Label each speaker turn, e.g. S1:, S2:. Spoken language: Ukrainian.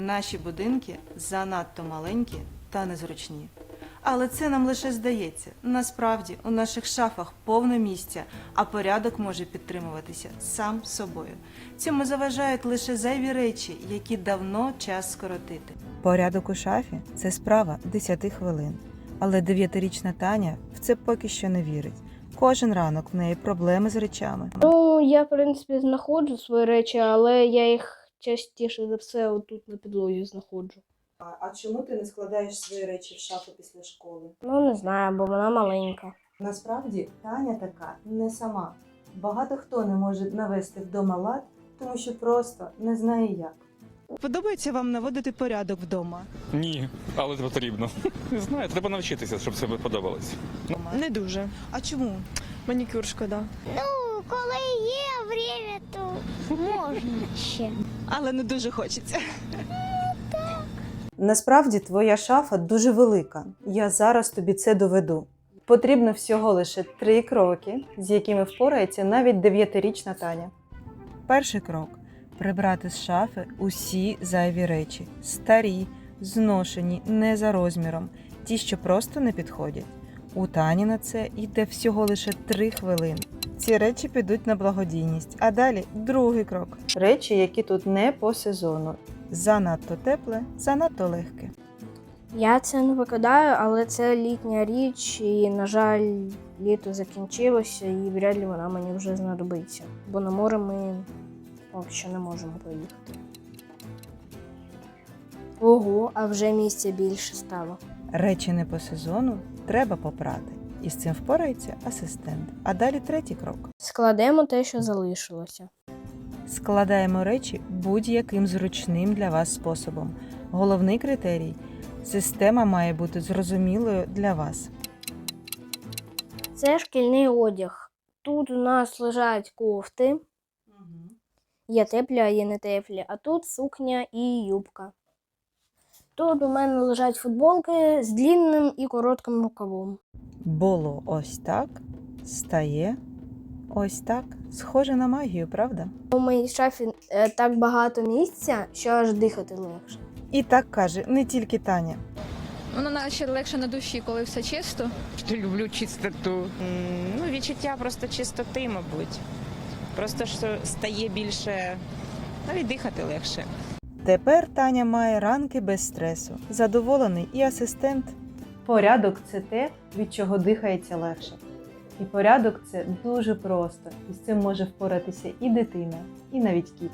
S1: Наші будинки занадто маленькі та незручні. Але це нам лише здається. Насправді у наших шафах повно місця, а порядок може підтримуватися сам собою. Цьому заважають лише зайві речі, які давно час скоротити. Порядок у шафі це справа 10 хвилин. Але дев'ятирічна Таня в це поки що не вірить. Кожен ранок в неї проблеми з речами.
S2: Ну, я, в принципі, знаходжу свої речі, але я їх частіше за все отут на підлозі знаходжу.
S1: А, а чому ти не складаєш свої речі в шафу після школи?
S2: Ну, не знаю, бо вона маленька.
S1: Насправді Таня така не сама. Багато хто не може навести вдома лад, тому що просто не знає як. Подобається вам наводити порядок вдома?
S3: Ні, але потрібно. Не знаю, треба навчитися, щоб це подобалось.
S4: Не дуже.
S1: А чому?
S4: Манікюр шкода.
S5: Ну, коли є время, то можна ще.
S4: Але не дуже хочеться.
S1: Насправді твоя шафа дуже велика. Я зараз тобі це доведу. Потрібно всього лише три кроки, з якими впорається навіть дев'ятирічна Таня. Перший крок прибрати з шафи усі зайві речі, старі, зношені, не за розміром, ті, що просто не підходять. У Тані на це йде всього лише три хвилини. Ці речі підуть на благодійність. А далі другий крок. Речі, які тут не по сезону. Занадто тепле, занадто легке.
S2: Я це не викидаю, але це літня річ, і, на жаль, літо закінчилося, і вряд ли вона мені вже знадобиться. Бо на море ми поки що не можемо поїхати. Ого, а вже місця більше стало.
S1: Речі не по сезону треба попрати. І з цим впорається асистент. А далі третій крок.
S2: Складемо те, що залишилося.
S1: Складаємо речі будь-яким зручним для вас способом. Головний критерій система має бути зрозумілою для вас.
S2: Це шкільний одяг. Тут у нас лежать кофти. Є теплі, а є не теплі. А тут сукня і юбка. Тут у мене лежать футболки з длінним і коротким рукавом.
S1: Було ось так, стає ось так. Схоже на магію, правда?
S2: У моїй шафі е, так багато місця, що аж дихати легше.
S1: І так каже не тільки Таня.
S6: Воно наче легше на душі, коли все чисто.
S7: що люблю чистоту. М, Ну, відчуття просто чистоти, мабуть. Просто що стає більше, навіть дихати легше.
S1: Тепер Таня має ранки без стресу, задоволений і асистент. Порядок це те, від чого дихається легше. І порядок це дуже просто, і з цим може впоратися і дитина, і навіть кіт.